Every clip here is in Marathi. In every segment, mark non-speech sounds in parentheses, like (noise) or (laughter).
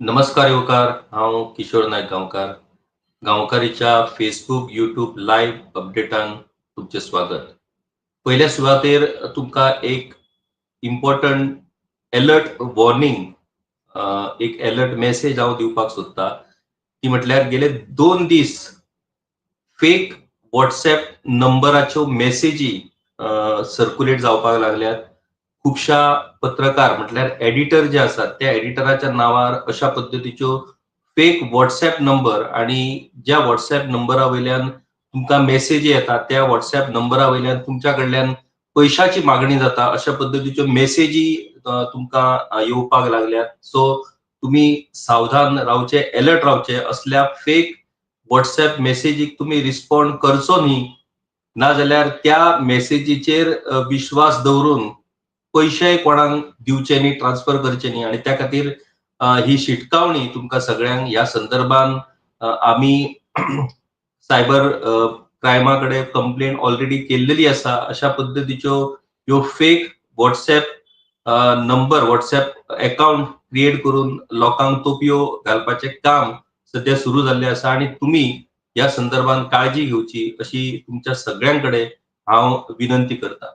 नमस्कार युवकार. हांव किशोर नायक गांवकार. गांवकारीच्या फेसबुक युट्यूब लायव्ह अपडेटांक तुमचे स्वागत. पहिल्या सुवातेर तुमकां एक इम्पॉर्टंट एलर्ट वॉर्निंग एक एलर्ट मेसेज हांव दिवपाक सोदतां. ती म्हटल्यार गेले दोन दीस फेक व्हॉट्सएप नंबराच्यो मेसेजी सर्क्युलेट जावपाक लागल्यात. खुबशा पत्रकार म्हटल्यार एडिटर जे आसात त्या एडिटराच्या नांवार अशा पद्दतीच्यो फेक व्हॉट्सॲप नंबर आणि ज्या व्हॉट्सॲप नंबरा वयल्यान तुमकां मेसेजी येता त्या व्हॉट्सॲप नंबरा वयल्यान तुमच्या कडल्यान पैशाची मागणी जाता अशा पद्दतीच्यो मेसेजी तुमकां येवपाक लागल्यात. सो तुम्ही सावधान रावचे अलर्ट रावचे असल्या फेक व्हॉट्सॲप मेसेजीक तुम्ही रिस्पॉन्ड करचो न्ही नाजाल्यार त्या मेसेजीचेर विश्वास दवरून पयशे कोणाक दिवचे न्ही ट्रान्सफर करचे न्ही. आणि त्या खातीर ही शिटकावणी तुमकां सगळ्यांक ह्या संदर्भान आमी (clears throat) सायबर क्रायमा कडेन कंप्लेन ऑलरेडी केल्लेली आसा अशा पद्दतीच्यो ह्यो fake WhatsApp number WhatsApp account create करून लोकांक तोपयो घालपाचें काम सध्या सुरू जाल्लें आसा आणि तुम्ही ह्या संदर्भान काळजी घेवची अशी तुमच्या सगळ्यांकडे हांव विनंती करता.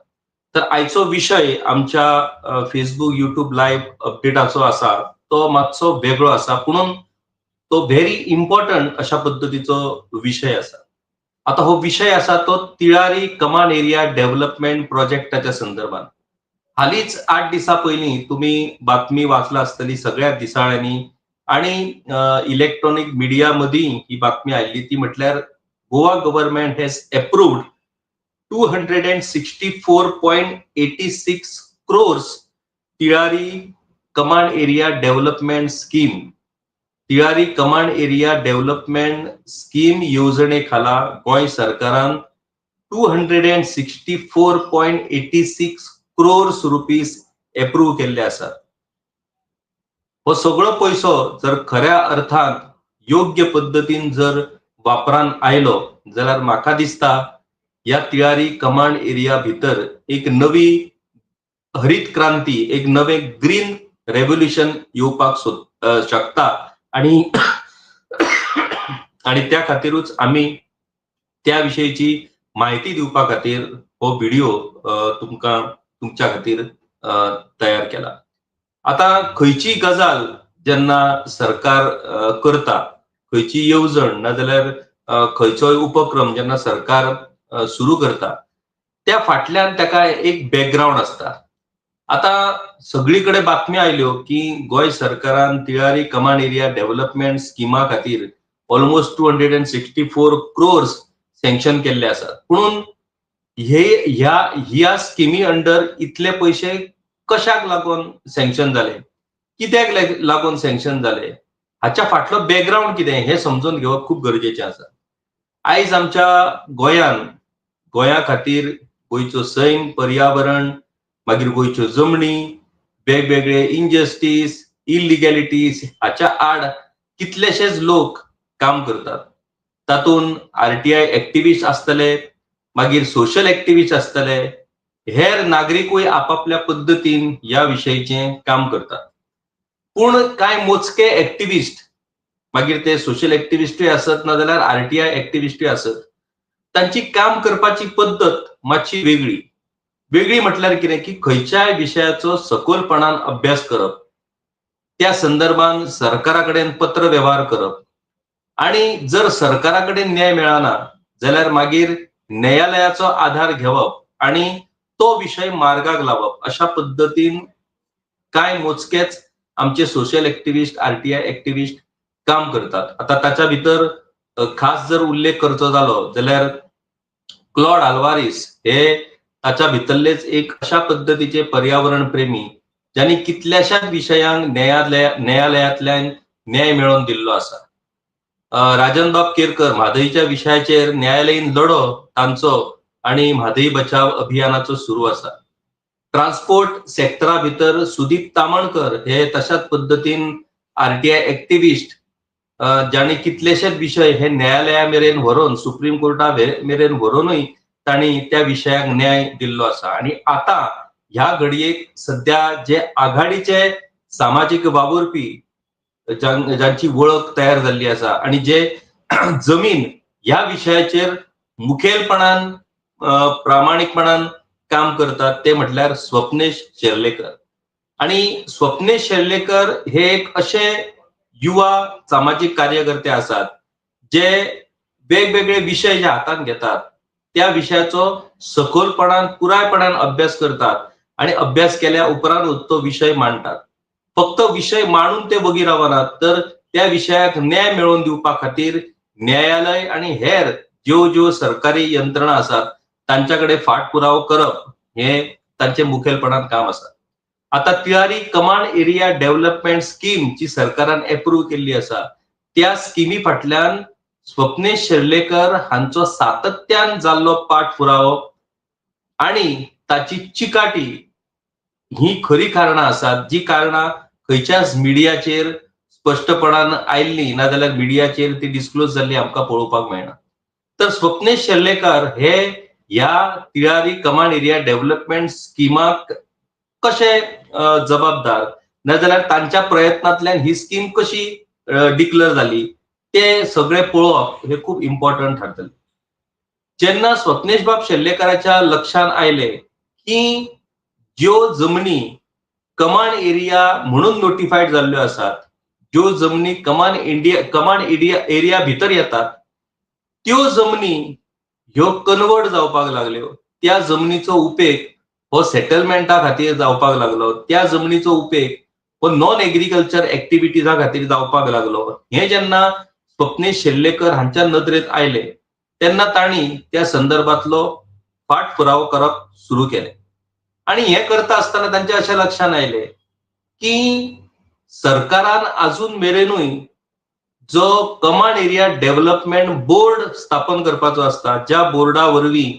तर आयचो विशय आमच्या फेसबुक युट्यूब लाईव्ह अपडेटाचो आसा तो मातसो वेगळो आसा पुणून तो व्हेरी इम्पॉर्टंट अशा पद्दतीचो विशय आसा. आता हो विशय आसा तो तिळारी कमांड एरिया डेव्हलपमेंट प्रोजेक्टाच्या संदर्भात. हालींच आठ दिसा पयलीं तुम्ही बातमी वाचला आसतली सगळ्या दिसाळ्यांनी आणि इलेक्ट्रॉनिक मिडिया मदीं ही बातमी आयिल्ली ती म्हटल्यार Goa government has approved two hundred and sixty four point eighty six crores Tillari command area development scheme Tillari command area development scheme येवजणे खाला गोंय सरकारान two hundred and sixty four point eighty six crores rupees approve केल्ले आसात हो सगळो पैसो जर खऱ्या अर्थान योग्य पद्दतीन जर वापरान आयलो जाल्यार म्हाका दिसता ह्या तिळारी कमांड एरिया भितर एक नवी हरित क्रांती एक नवे ग्रीन रेव्होल्युशन येवपाक शकता. आणि आणि त्या खातीरूच आमी त्या विशयीची माहिती दिवपा खातीर हो व्हिडिओ तुमकां तुमच्या खातीर तयार केला. आता खंयची गजाल जेन्ना सरकार करता खंयची येवजण नाजाल्यार खंयचोय उपक्रम जेन्ना सरकार सुरू करता त्या फाटल्यान ताका एक बॅकग्राऊंड आसता आता सगळीकडे बातम्यो आयल्यो की गोंय सरकारान तिळारी कमांड एरिया डेव्हलपमेंट स्किमा खातीर almost two hundred and sixty four crores sanction केल्ले आसात. पुणून हे ह्या ह्या स्किमी अंडर इतले पयशे कशाक लागून सँक्शन जाले कित्याक लागून सँक्शन जाले हाच्या फाटलो बॅकग्राऊंड कितें? हे समजून घेवप खूब गरजेचें आसा. आयज आमच्या गोंयान गोंया खातीर गोंयचो सैम पर्यावरण मागीर गोंयच्यो जमनी वेगवेगळे इनजस्टीस इलिगॅलिटीज हाच्या आड कितलेशेच लोक काम करतात. तातूंत आरटीआय एक्टिविस्ट आसतले मागीर सोशल एक्टिविस्ट आसतले हेर नागरिकूय आपापल्या पद्दतीन ह्या विशयीचें काम करतात. पूण कांय मोजके एक्टिविस्ट मागीर ते सोशल एक्टिविस्टूय आसत नाजाल्यार आरटीआय एक्टिविस्टूय आसत तांची काम करपाची पद्दत मातशी वेगळी. वेगळी म्हटल्यार कितें की खंयच्याय विशयाचो सखोलपणान अभ्यास करप त्या संदर्भान सरकारा कडेन पत्र वेव्हार करप. आणि जर सरकारा कडेन न्याय मेळना जाल्यार मागीर न्यायालयाचो आधार घेवप आणि तो विशय मार्गाक लावप अशा पद्दतीन कांय मोजकेच आमचे सोशल एक्टिविस्ट आरटीआय एक्टिविस्ट काम करतात. आता ताच्या भितर खास जर उल्लेख करचो जालो जाल्यार क्लॉड आल्वारीस हे ताच्या भितरलेच एक अशा पद्दतीचे पर्यावरण प्रेमी ज्यांनी कितल्याशाच विशयांक न्यायालय न्यायालयातल्यान न्याय मेळोवन दिल्लो आसा. राजन बाब केरकर म्हादईच्या विशयाचेर न्यायालयीन लढो तांचो आणि म्हादई बचाव अभियानाचो सुरू आसा. ट्रान्सपोर्ट सेक्टरा भितर सुदीप तामणकर हे तशाच पद्दतीन आरटीआय एक्टिविस्ट ज्याने कितलेशेच विशय हे न्यायालया मेरेन व्हरून सुप्रीम कोर्टा मेरेन व्हरूनय तांणी त्या विशयाक न्याय दिल्लो आसा. आणि आता ह्या घडयेक सध्या जे आघाडीचे सामाजीक वावुरपी जांची ज्यांची वळख तयार जाल्ली आसा आणि जे (clears throat) जमीन ह्या विशयाचेर मुखेलपणान प्रामाणीकपणान काम करतात ते म्हटल्यार स्वप्नेश शेर्लेकर. आणि स्वप्नेश शेर्लेकर हे एक असे युवा सामाजिक कार्यकर्ते आसात जे वेगवेगळे विषय जे हातान घेतात त्या विशयाचो सखोलपणान पुरायपणान अभ्यास करतात आणि अभ्यास केल्या उपरांतूच तो विषय मांडटात फक्त विषय मांडून ते बगी रावनात तर त्या विशयाक न्याय मेळोवन दिवपा खातीर न्यायालय आणि हेर ज्यो ज्यो सरकारी यंत्रणा आसात तांच्या कडेन फाटपुरावो करप हे तांचे मुखेलपणान काम आसा आता Tillari command area development scheme जी सरकारान अप्रूव्ह केल्ली आसा त्या स्किमी फाटल्यान स्वप्नेश शिर्लेकर हांचो सातत्यान जाल्लो पाठपुरावो आणि ताची चिकाटी ही खरी कारणां आसात जी कारणां खंयच्याच मिडियाचेर स्पश्टपणान आयिल्ली नाजाल्यार मिडियाचेर ती डिस्क्लोज जाल्ली आमकां पळोवपाक मेळना. तर स्वप्नेश शेर्लेकर हे ह्या तिळारी कमांड एरिया डेव्हलपमेंट स्किमाक कशे जबाबदार? नाजाल्यार तांच्या प्रयत्नांतल्यान ही स्कीम कशी डिक्लेअर जाली ते सगळे पळोवप हे खूप इम्पॉर्टंट ठरतले. जेन्ना स्वप्नेश बाब शेल्लेकराच्या लक्षात आयले की ज्यो जमनी कमांड एरिया म्हणून नोटिफाईड जाल्ल्यो आसात ज्यो जमनी command India command area area भितर येतात त्यो जमनी ह्यो कन्वर्ट जावपाक लागल्यो. त्या जमनीचो उपेग हो सेटलमेंटा खातीर जावपाक लागलो. त्या जमनीचो उपेग हो नॉन एग्रीकल्चर एक्टिविटीजा खातीर जावपाक लागलो. हे जेन्ना स्वप्नेश शेल्लेकर हांच्या नदरेत आयले तेन्ना तांणी त्या संदर्भातलो फाटपुरावो करप सुरू केले. आणि हे करता आसतना तांच्या अशें लक्षात आयले की सरकारान अजून मेरेनूय जो कमांड एरिया डेव्हलपमेंट बोर्ड स्थापन करपाचो आसता ज्या बोर्डा वरवीं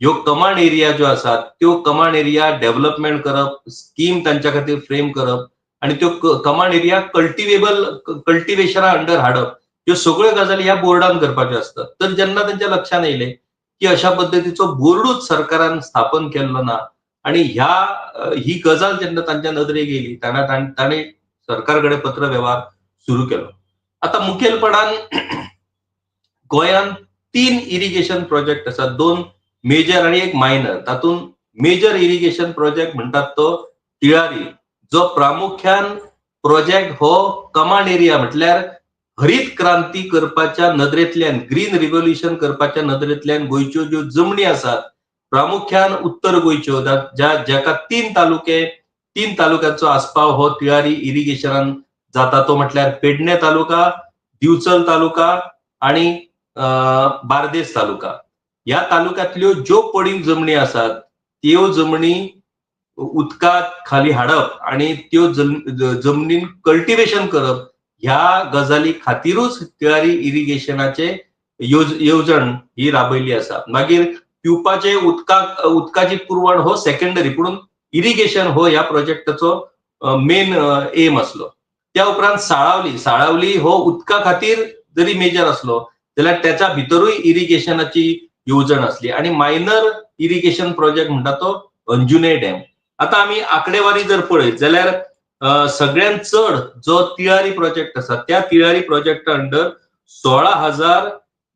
ह्यो कमांड एरिया ज्यो आसात त्यो कमांड एरिया डेव्हलपमेंट करप स्कीम तांच्या खातीर फ्रेम करप आणि त्यो कमांड एरिया कल्टिवेबल कल्टिवेशना अंडर हाडप. ह्यो सगळ्यो गजाली ह्या बोर्डान करपाच्यो असतात. तर जेन्ना तांच्या लक्षात येयलें की अशा पद्दतीचो बोर्डूच सरकारान स्थापन केल्लो ना आणि ह्या ही गजाल जेन्ना तांच्या नदरेक येयली तेन्ना ताणें सरकार कडेन पत्र व्यवहार सुरू केलो. आता मुखेलपणान (clears throat) गोंयांत तीन इरिगेशन प्रोजेक्ट आसात. दोन मेजर आणि एक मायनर. तातूंत मेजर इरिगेशन प्रोजेक्ट म्हणटात तो तिळारी. जो प्रामुख्यान प्रोजेक्ट हो कमांड एरिया म्हटल्यार हरीत क्रांती करपाच्या नदरेंतल्यान ग्रीन रिव्होल्युशन करपाच्या नदरेंतल्यान गोंयच्यो ज्यो जमनी आसात प्रामुख्यान उत्तर गोंयच्यो ज्या जाका तीन तालुके तीन तालुक्यांचो आस्पाव हो तिळारी इरिगेशनान जाता तो म्हटल्यार पेडणे तालुका दिवचल तालुका आणि बार्देस तालुका. ह्या तालुक्यातल्यो ज्यो पडींग जमनी आसात त्यो जमनी उदकात खाली हाडप आणि त्यो जमनीन कल्टिवेशन करप ह्या गजाली खातीरूच तिळारी इरिगेशनाचे येवजण ही राबयल्ली आसा. मागीर पिवपाचे उदकाक उदकाची पुरवण हो सेकंडरी पूण इरिगेशन हो ह्या प्रोजेक्टाचो मेन एम आसलो त्या उपरांत साळावली साळावली हो उदका खातीर जरी मेजर असलो जाल्यार त्याच्या भितरूय इरिगेशनाची येवजण असली. आणि मायनर इरिगेशन प्रोजेक्ट म्हणटा तो अंजुने डॅम आता आम्ही आकडेवारी जर पळयत जाल्यार सगळ्यांत सगळ्यात चड जो तिळारी प्रोजेक्ट आसा त्या तिळारी प्रोजेक्टा अंडर सोळा हजार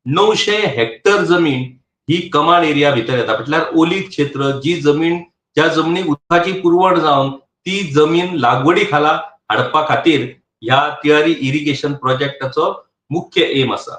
णवशे हेक्टर जमीन ही कमाल एरिया भितर येता म्हटल्यार ओलीत क्षेत्र जी जमीन ज्या जमनीक उदकाची पुरवण जावन ती जमीन लागवडी खाला हाडपा खातीर ह्या तिळारी इरिगेशन प्रोजेक्टाचो मुख्य एम आसा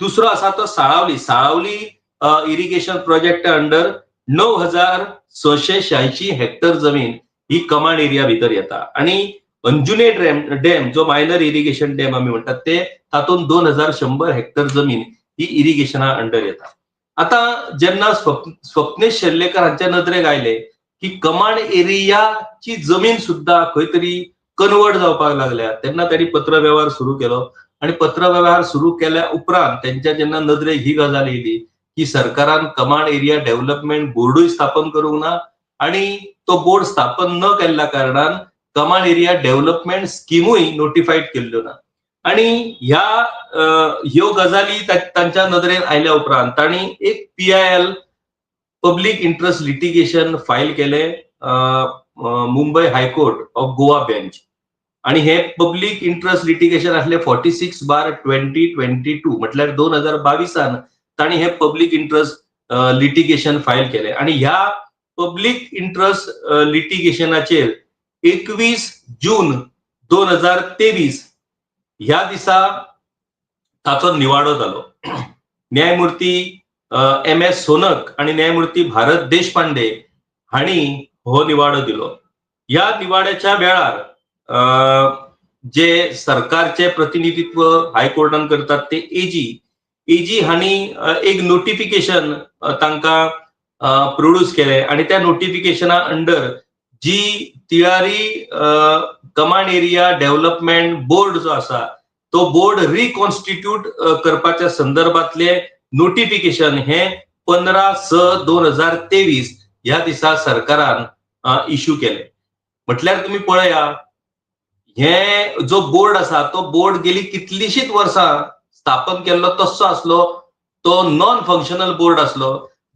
दुसरो आसा तो Salaulim. Salaulim irrigation project under णव हजार सशे शहाऐंशी हेक्टर जमीन ही कमांड एरिया भितर येता. आणि अंजुने डॅम डॅम जो मायनर इरिगेशन डॅम आम्ही म्हणतात ते तातूंत दोन हजार शंभर हेक्टर जमीन ही इरिगेशना अंडर येता. आता जेन्ना स्वप्नेश शेल्लेकर हांच्या नदरेक आयले की कमांड एरियाची जमीन सुद्धा खंय तरी कन्वर्ट जावपाक लागल्या तेन्ना त्यांनी पत्रव्यवहार सुरू केलो. आणि पत्रव्यवहार सुरू केल्या उपरांत त्यांच्या जेन्ना नदरेक ही गजाल येयली की सरकारान कमांड एरिया डेव्हलपमेंट बोर्डूय स्थापन करूंक ना आणि तो बोर्ड स्थापन न केल्ल्या कारणान कमांड एरिया डेव्हलपमेंट स्किमूय नोटिफाईड केल्ल्यो ना. आणि ह्या ह्यो गजाली तांच्या नदरेन आयल्या उपरांत तांणी एक P I L public interest litigation file केले Mumbai high court of Goa bench. आणि हे पब्लीक इंटरेस्ट लिटिगेशन असले forty six bar twenty twenty two म्हटल्यार दोन हजार बावीसान त्यांनी हे पब्लीक इंटरेस्ट लिटिगेशन फायल केले आणि ह्या पब्लीक इंटरेस्ट लिटिगेशनाचेर एकवीस जून दोन हजार तेवीस ह्या दिसा ताचो निवाडो जालो न्यायमूर्ती एम एस सोनक आणि न्यायमूर्ती भारत देशपांडे हांणी हो निवाडो दिलो. ह्या निवाड्याच्या वेळार जे सरकारचे प्रतिनिधित्व हायकोर्टान करतात ते एजी इजी हांणी एक नोटिफिकेशन तांकां प्रोड्यूस केले आणि त्या नोटिफिकेशना अंडर जी Tillari command area development board जो आसा तो बोर्ड रिकॉन्स्टिट्यूट करपाच्या संदर्भातले नोटिफिकेशन हे पंधरा स दोन हजार तेवीस ह्या दिसा सरकारान इश्यू केले. म्हटल्यार तुम्ही पळया हे जो बोर्ड आसा तो बोर्ड गेली कितलीशीच वर्सां स्थापन केल्लो तसो आसलो तो नॉन फंक्शनल बोर्ड आसलो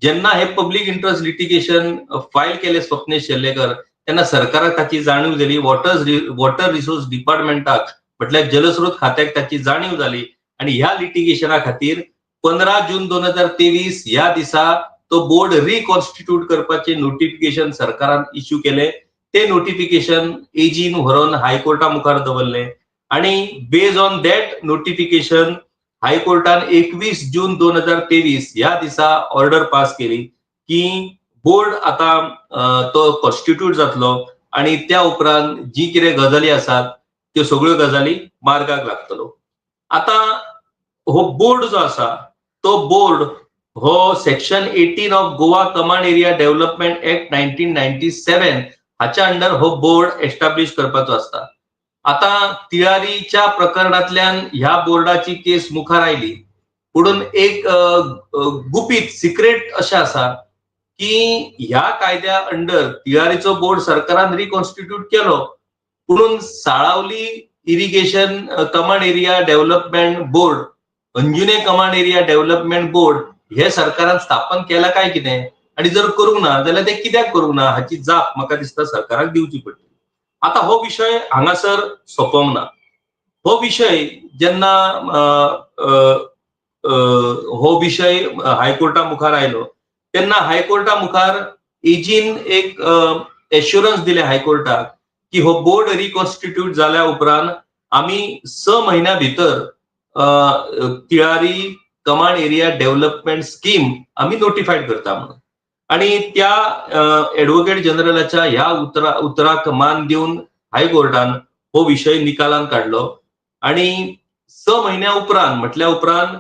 जेन्ना हे पब्लीक इंटरेस्ट लिटिगेशन फायल केले स्वप्नेश शेल्लेकर तेन्ना सरकाराक ताची जाणीव जाली वॉटर वॉटर रिसोर्स डिपार्टमेंटाक म्हटल्यार जलस्रोत खात्याक ताची जाणीव जाली आणि ह्या लिटिगेशना खातीर पंधरा जून दोन हजार तेवीस ह्या दिसा तो बोर्ड रिकॉन्स्टिट्यूट करपाचे नोटिफिकेशन सरकारान इश्यू केले. ते नोटिफिकेशन एजीन व्हरून हायकोर्टा मुखार दवरले. आणि बेज ऑन दॅट नोटिफिकेशन हायकोर्टान एकवीस जून दोन हजार तेवीस ह्या दिसा ऑर्डर पास केली की बोर्ड आता तो कॉन्स्टिट्यूट जातलो आणि त्या उपरांत जी कितें गजाली आसात त्यो सगळ्यो गजाली मार्गाक लागतलो. आता हो बोर्ड जो आसा तो बोर्ड हो section eighteen of Goa command area development act nineteen ninety seven हाच्या अंडर हो बोर्ड एस्टाब्लिश करपाचो असता आता तिळारीच्या प्रकरणातल्या ह्या बोर्डाची केस मुखार आयली पुढून एक गुपित गुपीत सिक्रेट अशें आसा की ह्या कायद्या अंडर तिळारीचो बोर्ड सरकारान रिकॉन्स्टिट्यूट केलो. पुणून Salaulim irrigation command area development board Anjunem command area development board हे सरकारान स्थापन केला काय कितें आणि जर करूंक ना जाल्यार ते कित्याक करूंक ना हाची जाप म्हाका दिसता सरकाराक दिवची पडटली आता हो विशय हांगासर सोंपोंक ना हो विशय जेन्ना हो विशय हायकोर्टा मुखार आयलो तेन्ना हायकोर्टा मुखार एजीन एक एश्युरन्स दिले हायकोर्टाक की हो बोर्ड रिकॉन्स्टिट्यूट जाल्या उपरांत आमी स म्हयन्या भितर Tillari command area development scheme आम्ही नोटिफाईड करता म्हणून. आणि त्या ऍडव्होकेट जनरलाच्या ह्या उतरा उतराक मान दिवन हायकोर्टान हो विषय निकालान काढलो. आणि स म्हयन्या उपरांत म्हटल्या उपरांत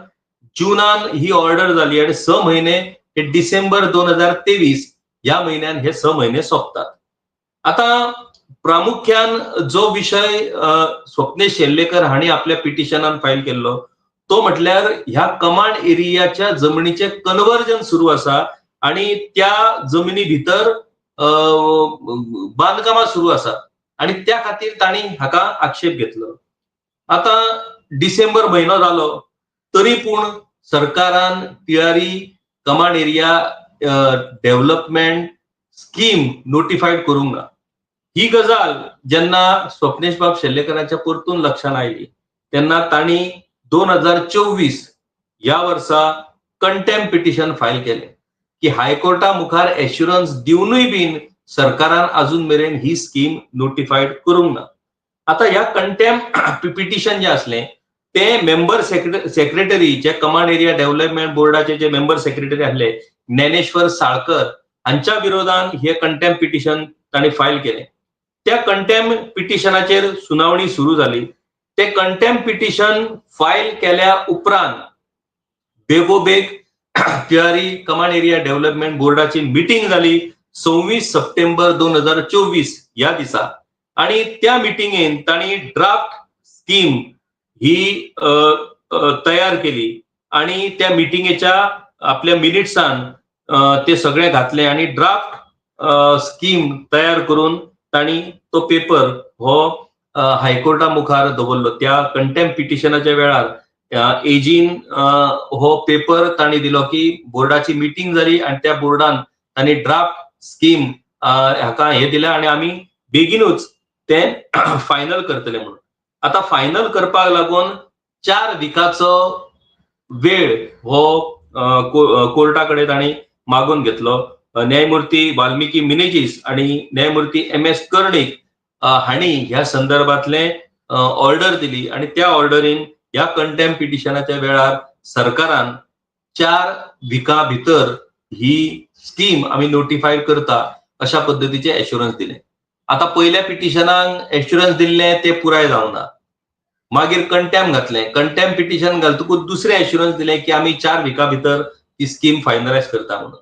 जुनान ही ऑर्डर जाली आणि स म्हयने हे डिसेंबर दोन हजार तेवीस ह्या म्हयन्यान हे स म्हयने सोंपतात. आता प्रामुख्यान जो विषय स्वप्ने स्वप्नेश शेल्लेकर हांणी आपल्या पिटिशनान फायल केल्लो तो म्हटल्यार ह्या कमांड एरियाच्या जमनीचे कन्वर्जन सुरू आसा आणि त्या जमिनी भितर अ, सुरू आसा आणि त्या खातीर तांणी हाका आक्षेप घेतलो. आता डिसेंबर म्हयनो जालो तरी पूण सरकारान Tillari command area development scheme notified करूंक ना. ही गजाल जेन्ना स्वप्नेश बाब शेल्लेकरांच्या परतून लक्षात आयली तेन्ना तांणी दोन हजार चोवीस ह्या वर्सा कंटेम पिटिशन फायल केलें. की हायकोर्टा मुखार एश्युरन्स दिवनूय बीन सरकारान अजून मेरेन ही स्कीम नोटिफाईड करूंक ना. आता ह्या कंटेम पिटिशन जे असले ते मेंबर सेक्रेटरी जे कमांड एरिया डेव्हलपमेंट बोर्डाचे जे मेंबर सेक्रेटरी असले ज्ञानेश्वर साळकर हांच्या विरोधात हे कंटेम पिटिशन तांणी फायल केले. त्या कंटेम पिटिशनाचेर सुनावणी सुरू झाली. ते कंटेम पिटिशन फायल केल्या उपरांत बेगोबेग तिहारी कमांड एरिया डेव्हलपमेंट बोर्डाची मिटिंग झाली सव्वीस सप्टेंबर दोन हजार चोवीस या दिसा. आणि त्या मिटिंगेन तांणी ड्राफ्ट स्कीम ही तयार केली. आणि त्या मिटिंगेच्या आपल्या मिनिट्सान ते सगळे घातले आणि ड्राफ्ट स्कीम तयार करून तांणी तो पेपर हो हायकोर्टा मुखार दवरलो त्या कंटेम्प पिटिशनाच्या वेळार एजीन हो पेपर तांणी दिलो की बोर्डाची मिटींग जाली आणि त्या बोर्डान तांणी ड्राफ्ट स्कीम हाका हे दिल्या आणि आम्ही बेगीनूच ते (clears throat) फायनल करतले म्हणून. आता फायनल करपाक लागून चार विकाचो वेळ हो कोर्टा कडेन तांणी कोर्टाकडे ताणी मागून घेतलो. न्यायमूर्ती वाल्मिकी मिनेजीस आणि न्यायमूर्ती एम एस कर्णिक हांणी ह्या संदर्भातले ऑर्डर दिली आणि त्या ऑर्डरीन ह्या कंटेम पिटिशनाच्या वेळार सरकारान चार विका भितर ही स्कीम आम्ही नोटिफाय करता अशा पद्धतीचे एश्युरन्स दिले. आता पहिल्या पिटिशनाक एश्युरन्स दिल्ले ते पुराय जावना मागीर कंटेम घातले. कंटेम पिटिशन घालतकूच दुसरे एश्युरन्स दिले की आम्ही चार विका भितर ती स्कीम फायनलायज करता म्हणून.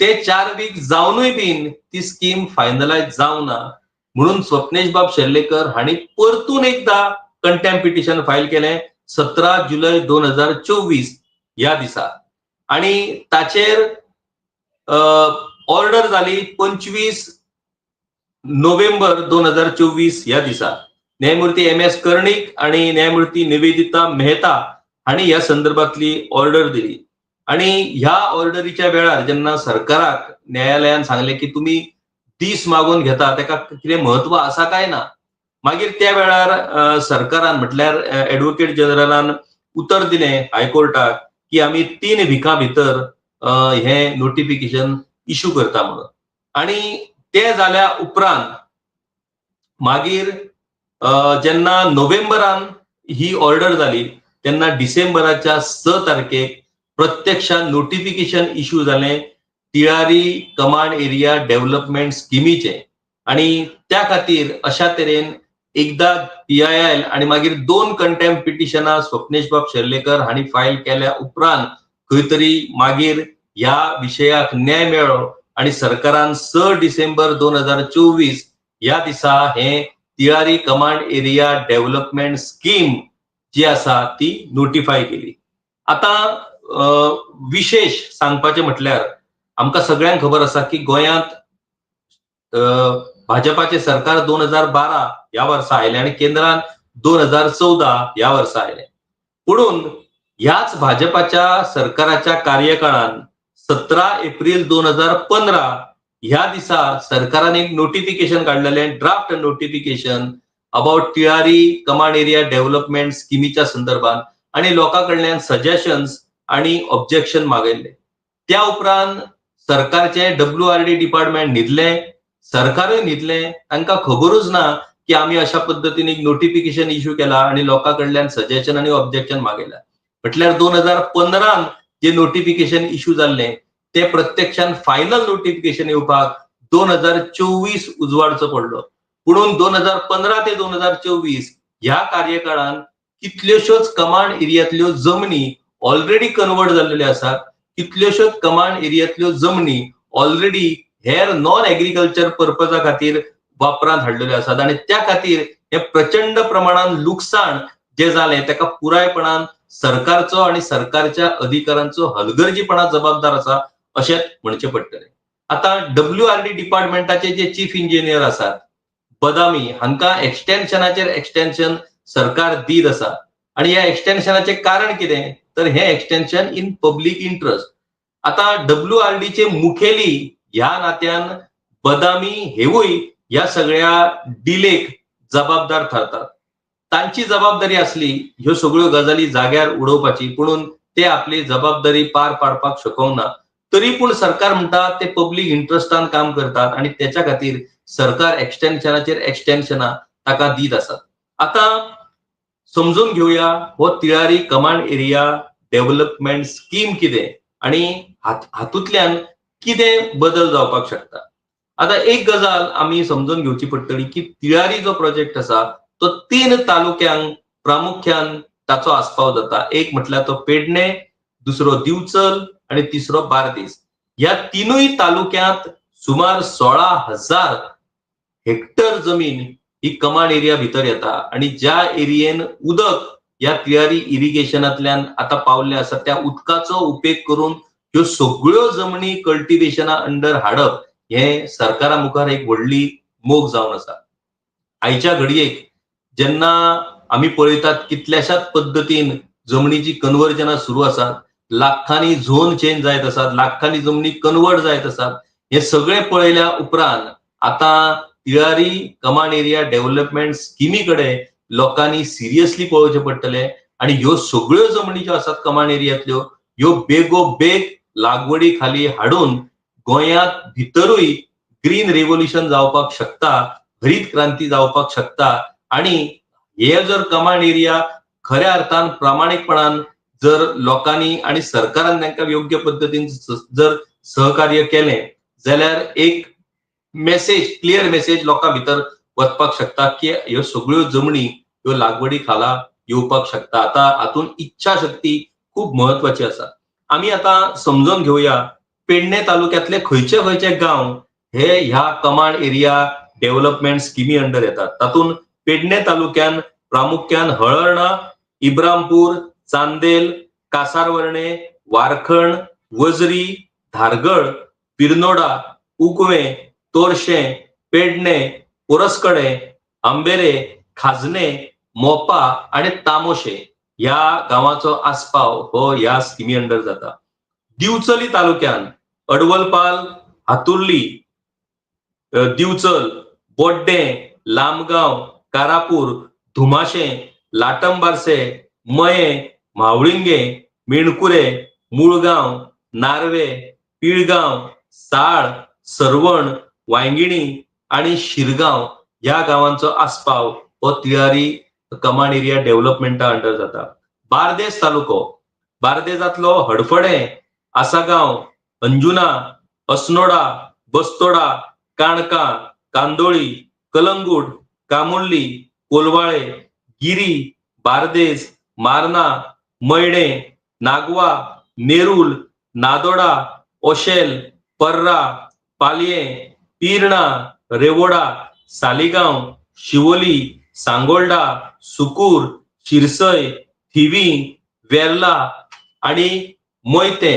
ते चार वीक जावनूय बीन ती स्कीम फायनलायज जावना म्हणून स्वप्नेश बाब शेर्लेकर हांणी परतून एकदा कंटेम पिटिशन फायल केलें. सतरा जुलय दोन हजार चोवीस ह्या दिसा. आणि ताचेर ऑर्डर जाली पंचवीस नोव्हेंबर दोन हजार चोवीस ह्या दिसा. न्यायमूर्ती एम एस कर्णिक आणि न्यायमूर्ती निवेदिता मेहता हांणी ह्या संदर्भातली ऑर्डर दिली. आणि ह्या ऑर्डरीच्या वेळार जेन्ना सरकाराक न्यायालयान सांगले की तुम्ही दीस मागून घेता तेका कितें म्हत्व आसा काय ना? मागीर त्या वेळार सरकारान म्हटल्यार एडवोकेट जनरलान उतर दिलें हायकोर्टाक की आमी तीन विका भितर हे नोटिफिकेशन इश्यू करता म्हणून. आणि ते जाल्या उपरांत मागीर जेन्ना नोव्हेंबरान ही ऑर्डर जाली तेन्ना डिसेंबराच्या स तारखेक प्रत्यक्षान नोटिफिकेशन इश्यू जालें तिळारी कमांड एरिया डेव्हलपमेंट स्किमीचे. आणि त्या खातीर अशा तरेन एकदा पीआयएल आणि मागीर दोन कंटेम्प पिटिशनां स्वप्नेश बाब शेर्लेकर हांणी फायल केल्या उपरांत खंय तरी मागीर ह्या विशयाक न्याय मेळ्ळो आणि सरकारान स डिसेंबर दोन हजार चोवीस ह्या दिसा हे Tillari command area development scheme जी आसा ती नोटिफाय केली. आता विशेष सांगपाचे म्हटल्यार आमकां सगळ्यांक खबर आसा की गोंयांत भाजपाचे सरकार दोन हजार बारा ह्या वर्सा आयले आणि केंद्रान दोन हजार चौदा ह्या वर्सा आयले पुणून ह्याच भाजपाच्या सरकाराच्या कार्यकाळान सतरा एप्रिल दोन हजार पंधरा ह्या दिसा सरकारान एक नोटिफिकेशन काढलेले draft notification about Tillari command area development स्किमीच्या संदर्भात आणि लोकां कडल्यान सजेशन्स आणि ऑब्जेक्शन मागयल्ले त्या उपरांत सरकारचे डब्ल्यू आर डी डिपार्टमेंट न्हिदले सरकारूय न्हिदले तांकां खबरूच ना की आमी अशा पद्दतीन एक नोटिफिकेशन इश्यू केला आणि लोकां कडल्यान सजेशन आणि ऑब्जेक्शन मागयला म्हटल्यार दोन हजार पंदरान जे नोटिफिकेशन इश्यू जाल्लें ते प्रत्यक्षान फायनल नोटिफिकेशन येवपाक दोन हजार चोवीस उजवाडचो पडलो. पुणून दोन हजार पंधरा ते दोन हजार चोवीस ह्या कार्यकाळान कितल्योश्योच कमांड एरियांतल्यो जमनी ऑलरेडी कन्वर्ट जाल्ल्यो आसात कितल्योश्योच कमांड एरियांतल्यो जमनी ऑलरेडी हेर नॉन एग्रीकल्चर पर्पजा खातीर वापरांत हाडलेले आसात आणि त्या खातीर हे प्रचंड प्रमाणात लुकसाण जे जालें ताका पुरायपणान सरकारचो आणि सरकारच्या अधिकाऱ्यांचो हलगर्जीपणा जबाबदार आसा अशें म्हणचें पडटलें आता डब्ल्यू आर डी डिपार्टमेंटाचे जे चीफ इंजिनियर आसात बदामी हांकां एक्सटेन्शनाचेर एक्सटेन्शन सरकार दीत आसा. आणि ह्या एक्सटेन्शनाचे कारण कितें? तर हे एक्सटेन्शन इन पब्लीक इंटरेस्ट आता डब्ल्यू आर डीचे मुखेली ह्या नात्यान बदामी हेवूय ह्या सगळ्या डिलेक जबाबदार ठरतात. तांची जबाबदारी असली ह्यो सगळ्यो गजाली जाग्यार उडोवपाची पुणून ते आपली जबाबदारी पार पाडपाक शकवना. तरी पूण सरकार म्हणटा ते पब्लीक इंट्रस्टान काम करतात आणि त्याच्या खातीर सरकार एक्सटेन्शनाचेर एक्सटेन्शनां ताका दीत आसात. आता समजून घेवया हो Tillari command area development scheme कितें? आणि हातूंतल्यान कितें बदल जावपाक शकता. आता एक गजाल आमी समजून घेवची पडटली की तिळारी जो प्रोजेक्ट आसा तो तीन तालुक्यांक प्रामुख्यान ताचो आस्पाव जाता. एक म्हटल्यार तो पेडणे दुसरो दिवचल आणि तिसरो बार्देस. ह्या तिनूय तालुक्यांत सुमार सोळा हजार हेक्टर जमीन ही कमांड एरिया भितर येता आणि ज्या एरियेन उदक ह्या तिळारी इरिगेशनांतल्यान आता पावले आसा त्या उदकाचो उपेग करून ह्यो सगळ्यो जमनी कल्टिवेशना अंडर हाडप हे सरकारा मुखार एक व्हडली मोग जावन आसा. आयच्या घडयेक जेन्ना आमी पळयतात कितल्याशाच पद्दतीन जमनीची कन्वर्जनां सुरू आसात लाखांनी झोन चेंज जायत आसात लाखांनी जमनी कन्वर्ट जायत आसात हे सगळे पळयल्या उपरांत आता तिळारी कमांड एरिया डेव्हलपमेंट स्किमीकडे लोकांनी सिरियसली पळोवचें पडटलें. आनी ह्यो सगळ्यो जमनी ज्यो आसात कमांड एरियांतल्यो ह्यो बेगोबेग लागवडी खाली हाडून गोंयांत भितरूय ग्रीन रेव्होल्युशन जावपाक शकता हरीत क्रांती जावपाक शकता. आणि हे जर कमांड एरिया खऱ्या अर्थान प्रामाणीकपणान जर लोकांनी आणि सरकारान त्यांना योग्य पद्धतीन जर सहकार्य केलें जाल्यार एक मेसेज क्लियर मेसेज लोकां भितर वचपाक शकता की ह्यो सगळ्यो जमनी ह्यो लागवडी खाला येवपाक शकता. आता हातून इच्छा शक्ती खूप महत्वाची आसा. आमी आता समजून घेवया पेडणे तालुक्यातले खंयचे खंयचे गांव हे ह्या कमांड एरिया डेव्हलपमेंट स्किमी अंडर येतात. तातूंत पेडणे तालुक्यान प्रामुख्यान हळर्णा इब्रामपूर चांदेल कासारवर्णे वारखण वजरी धारगड पिरनोडा उकवे तोरशे पेडणे पोरसकडे आंबेरे खाजणे मोपा आणि तामोशे. ह्या गावांचो आस्पाव हो ह्या स्किमी अंडर जाता. दिवचली तालुक्यान अडवलपाल हातुर्ली दिवचल बोड्डे लामगांव कारापूर धुमाशे लाटंबारसे मये म्हावळिंगे मेणकुरे मुळगांव नार्वे पिळगांव साळ सरवण वांयगिणी आणि शिरगांव ह्या गावांचो आस्पाव हो तिळारी कमांड एरिया डेव्हलपमेंटा अंडर जाता. बार्देस तालुको. बार्देजातलो हडफडे आसागांव अंजुना अस्नोडा बस्तोडा काणका कांदोळी कलंगूट कामुर्ली कोलवाळे गिरी बार्देस मारना मयडे नागवा नेरूल नादोडा ओशेल पर्रा पालये पिर्णा रेवोडा सालिगांव शिवोली सांगोल्डा सुकूर शिरसय थिवी वेर्ला आणि मोयते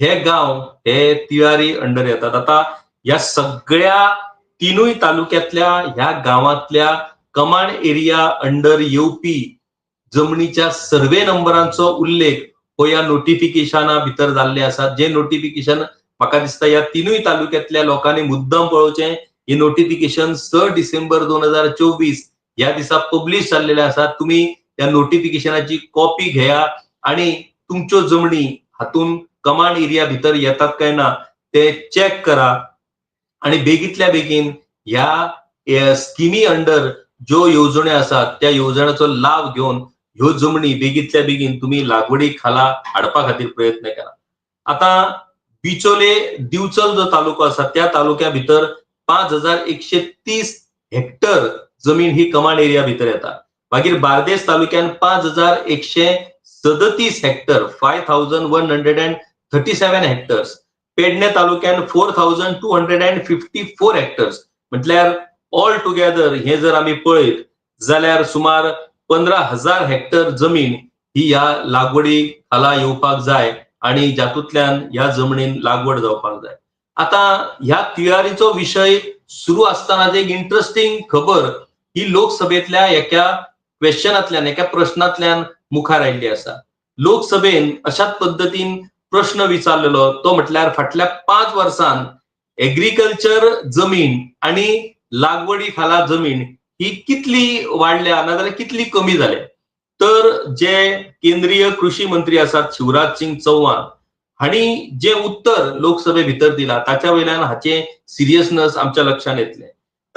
हे गांव हे तिळारी अंडर येतात. आता या सगळ्या तिनूय तालुक्यातल्या ह्या गावातल्या कमांड एरिया अंडर येवपी जमनीच्या सर्वे नंबरांचो उल्लेख हो या नोटिफिकेशना भितर जाल्ले आसात जे नोटिफिकेशन म्हाका दिसता या तिनूय तालुक्यातल्या लोकांनी मुद्दम पळोवचें. हे नोटिफिकेशन स डिसेंबर दोन हजार चोवीस ह्या दिसा पब्लीश जाल्लेले आसात तुमी त्या नोटिफिकेशनाची कॉपी घेया आणि तुमच्यो जमनी हातून कमांड एरिया भितर येतात काय ना ते चेक करा. आणि बेगीतल्या बेगीन ह्या स्किमी अंडर ज्यो येवजण्यो आसात त्या येवजण्याचो लाभ घेवन ह्यो जमनी बेगीतल्या बेगीन तुम्ही लागवडी खाला हाडपा खातीर प्रयत्न करा. आता बिचोले दिवचल जो तालुको आसा त्या तालुक्या भितर पांच हजार एकशे तीस हेक्टर जमीन ही कमांड एरिया भितर येता मागीर बार्देस तालुक्यान पांच हजार एकशे सदतीस hectare five thousand one hundred and thirty seven hectares Pernem तालुक्यान four thousand two hundred and fifty four hectares म्हटल्यार ऑल टुगेदर हे जर आमी पळयत जाल्यार सुमार पंदरा हजार हेक्टर जमीन ही ह्या लागवडी खाला येवपाक जाय आणि जातूंतल्यान ह्या जमनीन लागवड जावपाक जाय. आता ह्या तिळारीचो विशय सुरू असतानाच एक इंटरेस्टिंग खबर ही लोकसभेतल्या एका क्वेश्चनांतल्यान एका प्रश्नांतल्यान मुखार आयिल्ली आसा लोकसभेन अशाच पद्दतीन प्रश्न विचारलेलो तो म्हटल्यार फाटल्या पांच वर्सांत एग्रीकल्चर जमीन आणि लागवडी खाला जमीन ही कितली वाडल्या नाजाल्यार कितली कमी जाल्या तर जे केंद्रीय कृषी मंत्री आसात शिवराज सिंग चौहान हांणी जे उत्तर लोकसभे भितर दिला ताच्या वयल्यान हाचे सिरियसनेस आमच्या लक्षांत येतले.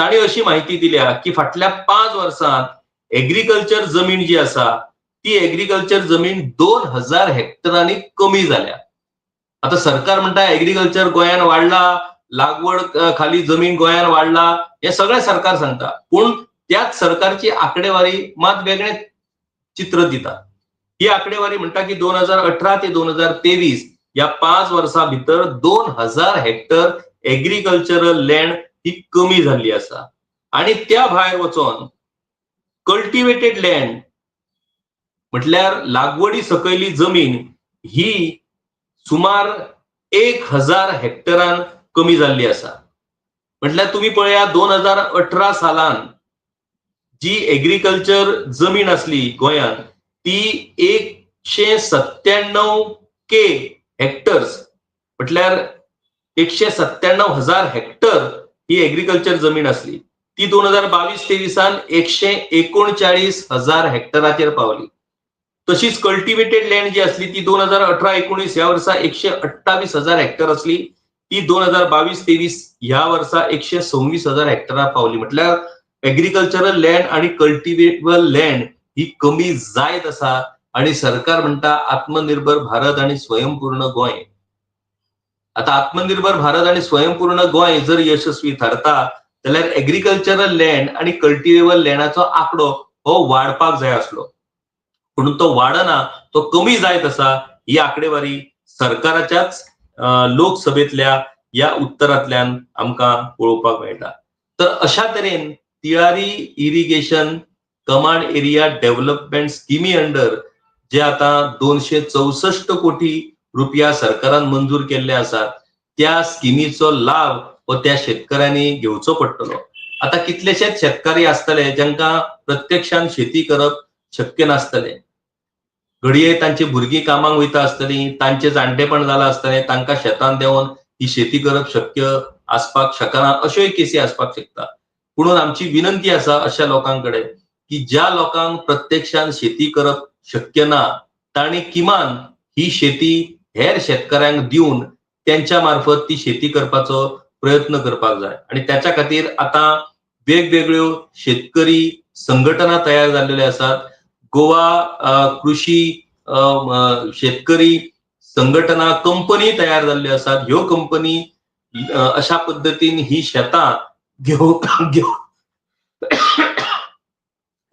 ताणे अशी माहिती दिल्या की फाटल्या पांच वर्सांत एग्रीकल्चर जमीन जी आसा ती एग्रीकल्चर जमीन दोन हजार हेक्टरांनी कमी जाल्या आता सरकार म्हणटा एग्रीकल्चर गोंयान वाडला लागवड खाली जमीन गोंयान वाडला हे सगळें सरकार सांगता पूण त्याच सरकारची आंकडेवारी मात वेगळे चित्र दिता ही आंकडेवारी म्हणटा की दोन हजार अठरा ते दोन हजार तेवीस या पांच वर्सां भितर दोन हजार हेक्टर एग्रीकल्चरल लँड ही कमी जाल्ली आसा आणि त्या भायर वचोन कल्टिवेटेड लँड म्हटल्यार लागवडी सकयली जमीन ही सुमार एक हजार हेक्टरान कमी जाल्ली आसा म्हटल्यार तुम्ही पळया दोन हजार अठरा सालान जी एग्रीकल्चर जमीन आसली गोंयांत ती एकशे सत्त्याण्णव के हेक्टर्स. म्हटल्यार एकशे सत्त्याण्णव हजार हेक्टर ही एग्रीकल्चर जमीन आसली ती दोन हजार बावीस तेवीसान एकशे एकोणचाळीस हजार हेक्टराचेर पावली. तशीच कल्टिवेटेड लँड जी असली ती दोन हजार अठरा एकोणीस ह्या वर्सा एकशे अठ्ठावीस हजार हेक्टर असली ती दोन हजार बावीस तेवीस ह्या वर्सा एकशे सव्वीस हजार हेक्टरा पावली. म्हटल्यार एग्रीकल्चरल लँड आणि कल्टिवेटेबल लँड ही कमी जायत आसा आणि सरकार म्हणटा आत्मनिर्भर भारत आणि स्वयंपूर्ण गोंय. आता आत्मनिर्भर भारत आणि स्वयंपूर्ण गोंय जर यशस्वी ठरता जाल्यार एग्रीकल्चरल लँड आणि कल्टिवेबल लँडाचो आंकडो हो वाडपाक जाय आसलो पूण तो वाडना तो कमी जायत आसा ही आंकडेवारी सरकाराच्याच लोकसभेतल्या या उत्तरांतल्यान आमकां पळोवपाक मेळटा. तर अशा तरेन Tillari irrigation command area development स्किमी अंडर जे आता दोनशे चौसष्ट कोटी रुपया सरकारान मंजूर केल्ले आसात त्या स्किमीचो लाभ हो त्या शेतकऱ्यांनी घेवचो पडटलो. आता कितलेशेच शेतकरी आसतले जांकां प्रत्यक्षान शेती करप शक्य नासतले. घडये तांची भुरगीं कामांक वयता आसतलीं तांचे जाणटेपण जालां आसतलें तांकां शेतान देंवन ही शेती करप शक्य आसपाक शकना अश्योय केसी आसपाक शकता. म्हणून आमची विनंती आसा अशा लोकांकडे की ज्या लोकांक प्रत्यक्षान शेती करप शक्य ना तांणी किमान ही शेती हेर शेतकऱ्यांक दिवन त्यांच्या मार्फत ती शेती करपाचो प्रयत्न करपाक जाय. आणि त्याच्या खातीर आता वेगवेगळ्यो शेतकरी संघटना तयार जाल्ल्यो आसात. गोवा कृषी शेतकरी संघटना कंपनी तयार जाल्ल्यो आसात. ह्यो कंपनी अशा पद्दतीन ही शेतां घेवन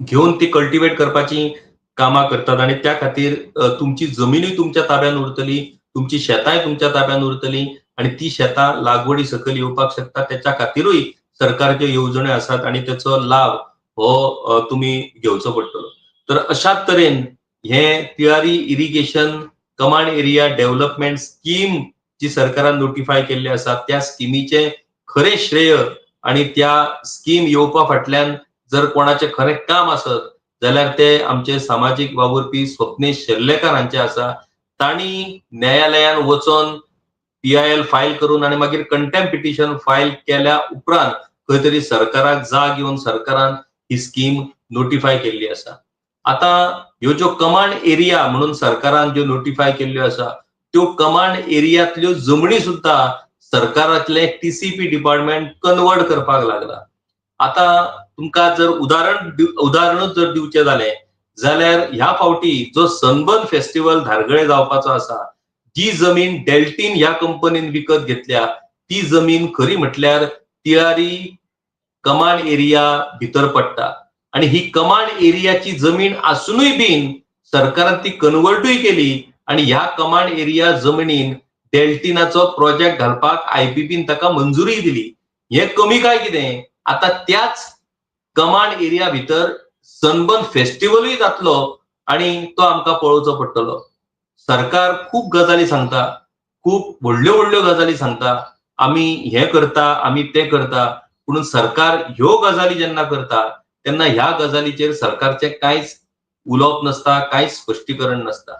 घेवन ती कल्टिवेट करपाची कामां करतात आणि त्या खातीर तुमची जमिनूय तुमच्या ताब्यान उरतली तुमची शेतांय तुमच्या ताब्यान उरतली आणि ती शेतां लागवडी सकयल येवपाक शकता. त्याच्या खातीरूय सरकारच्यो येवजण्यो आसात आणि त्याचो लाभ हो तुम्ही घेवचो पडटलो तर अशाच तरेन हे Tillari irrigation command area development scheme जी सरकारान नोटिफाय केल्ली आसा त्या स्किमीचे खरे श्रेय आणि त्या स्कीम येवपा फाटल्यान जर कोणाचे खरे काम आसत जाल्यार ते आमचे सामाजीक वावुरपी स्वप्नेश शेर्लेकार हांचे आसा तांणी न्यायालयान वचोन पीआयएल फायल करून आनी मागीर कंटेम पिटिशन फायल केल्या उपरांत खंय तरी सरकाराक जाग येवन सरकारान ही स्कीम नोटिफाय केल्ली आसा. आता ह्यो ज्यो कमांड एरिया म्हणून सरकारान ज्यो नोटिफाय केल्ल्यो आसा त्यो कमांड एरियांतल्यो जमनी सुद्धा सरकारातले टीसीपी डिपार्टमेंट कन्वर्ट करपाक लागला. आतां तुमकां जर उदाहरण उदाहरण जर दिवचें जालें जाल्यार ह्या फावटी जो सनबर्न फेस्टिवल धारगळे जावपाचो आसा जी जमीन डेल्टीन ह्या कंपनीन विकत घेतल्या ती जमीन खरी म्हटल्यार तिळारी कमांड एरिया भितर पडटा. आणि ही कमांड एरियाची जमीन असूनही बीन सरकारान ती कन्वर्टूय केली आणि ह्या कमांड एरिया जमनीन डेल्टिनाचो प्रोजेक्ट घालपाक आयपीपीन ताका मंजुरी दिली. हे कमी काय कितें? आता त्याच कमांड एरिया भितर सनबर्न फेस्टिवलूय जातलो आणि तो आमकां पळोवचो पडटलो. सरकार खूब गजाली सांगता खूब व्हडल्यो व्हडल्यो गजाली सांगता आमी हे करता आमी ते करता पूण सरकार ह्यो गजाली जेन्ना करता तेन्ना ह्या गजालीचेर सरकारचे कांयच उलोवप नसता कांयच स्पश्टीकरण नसता.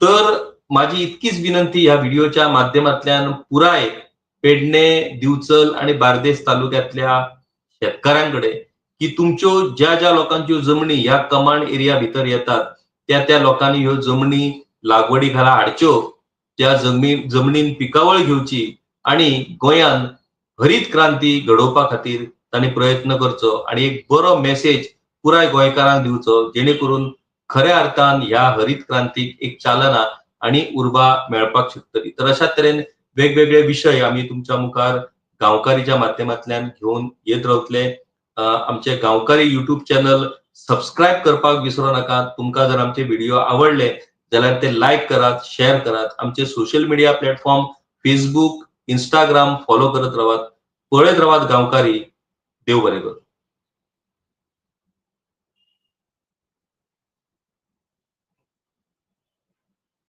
तर माझी इतकीच विनंती ह्या व्हिडिओच्या माध्यमांतल्यान पुराय पेडणे दिवचल आणि बार्देस तालुक्यातल्या शेतकऱ्यांकडे. की तुमच्यो ज्या ज्या लोकांच्यो जमनी ह्या कमांड एरिया भितर येतात त्या त्या लोकांनी ह्यो जमनी लागवडी घाला हाडच्यो त्या जमनी जमनीन पिकावळ घेवची आणि गोंयान हरीत क्रांती घडोवपा खातीर तांणी प्रयत्न करचो आणि एक बरो मेसेज पुराय गोंयकारांक दिवचो जेणे करून खऱ्या अर्थान ह्या हरीत क्रांतीक एक चालना आणि उर्बा मेळपाक शकतली. तर अशा तरेन वेगवेगळे विषय आम्ही तुमच्या मुखार गांवकारीच्या माध्यमांतल्यान घेऊन येत रावतले. आमचे गांवकारी युट्यूब चॅनल सबस्क्राईब करपाक विसरू नका. तुमकां जर आमचे व्हिडिओ आवडले जाल्यार ते लाईक करात शेअर करात. आमचे social media platform Facebook Instagram follow करत रावात. पळयत रावात गांवकारी. देव बरें कर.